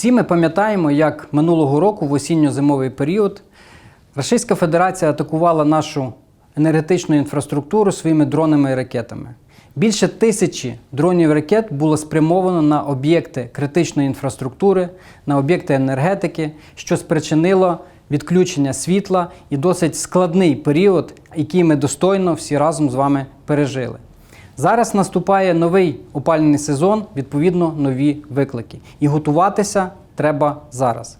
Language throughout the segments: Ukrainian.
Всі ми пам'ятаємо, як минулого року в осінньо-зимовий період Російська Федерація атакувала нашу енергетичну інфраструктуру своїми дронами і ракетами. Більше тисячі дронів ракет було спрямовано на об'єкти критичної інфраструктури, на об'єкти енергетики, що спричинило відключення світла і досить складний період, який ми достойно всі разом з вами пережили. Зараз наступає новий опалювальний сезон, відповідно, нові виклики. І готуватися треба зараз.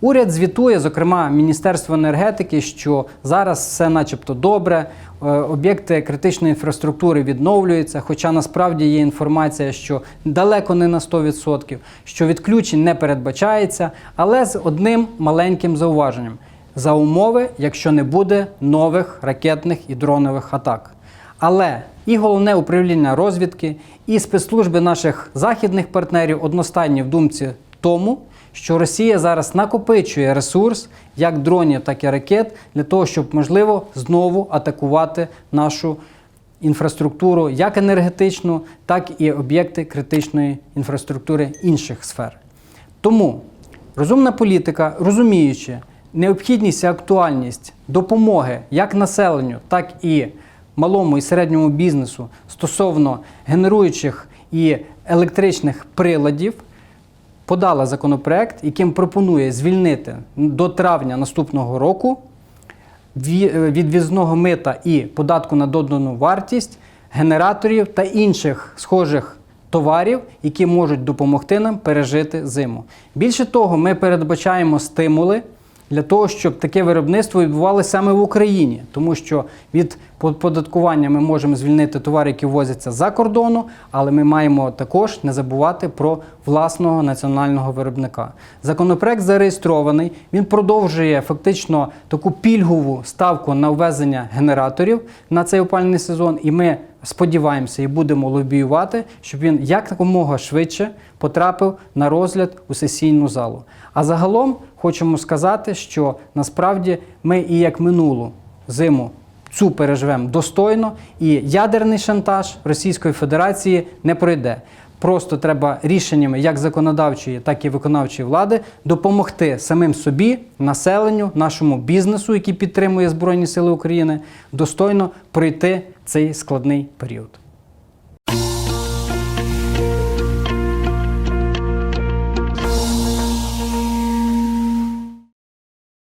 Уряд звітує, зокрема, Міністерство енергетики, що зараз все начебто добре, е, об'єкти критичної інфраструктури відновлюються, хоча насправді є інформація, що далеко не на 100%, що відключень не передбачається, але з одним маленьким зауваженням: за умови, якщо не буде нових ракетних і дронових атак. Але і головне управління розвідки, і спецслужби наших західних партнерів одностайні в думці тому, що Росія зараз накопичує ресурс як дронів, так і ракет для того, щоб можливо знову атакувати нашу інфраструктуру, як енергетичну, так і об'єкти критичної інфраструктури інших сфер. Тому розумна політика, розуміючи необхідність і актуальність допомоги як населенню, так і малому і середньому бізнесу стосовно генеруючих і електричних приладів, подала законопроект, яким пропонує звільнити до травня наступного року е, від мита і податку на додану вартість генераторів та інших схожих товарів, які можуть допомогти нам пережити зиму. Більше того, ми передбачаємо стимули для того, щоб таке виробництво відбувалося саме в Україні, тому що від податкування ми можемо звільнити товари, які ввозяться за кордону, але ми маємо також не забувати про власного національного виробника. Законопроект зареєстрований. Він продовжує фактично таку пільгову ставку на ввезення генераторів на цей опальний сезон, і ми сподіваємося і будемо лобіювати, щоб він якомога швидше потрапив на розгляд у сесійну залу. А загалом хочемо сказати, що насправді ми і як минулу зиму цю переживемо достойно, і ядерний шантаж Російської Федерації не пройде. Просто треба рішеннями як законодавчої, так і виконавчої влади допомогти самим собі, населенню, нашому бізнесу, який підтримує Збройні Сили України, достойно пройти цей складний період.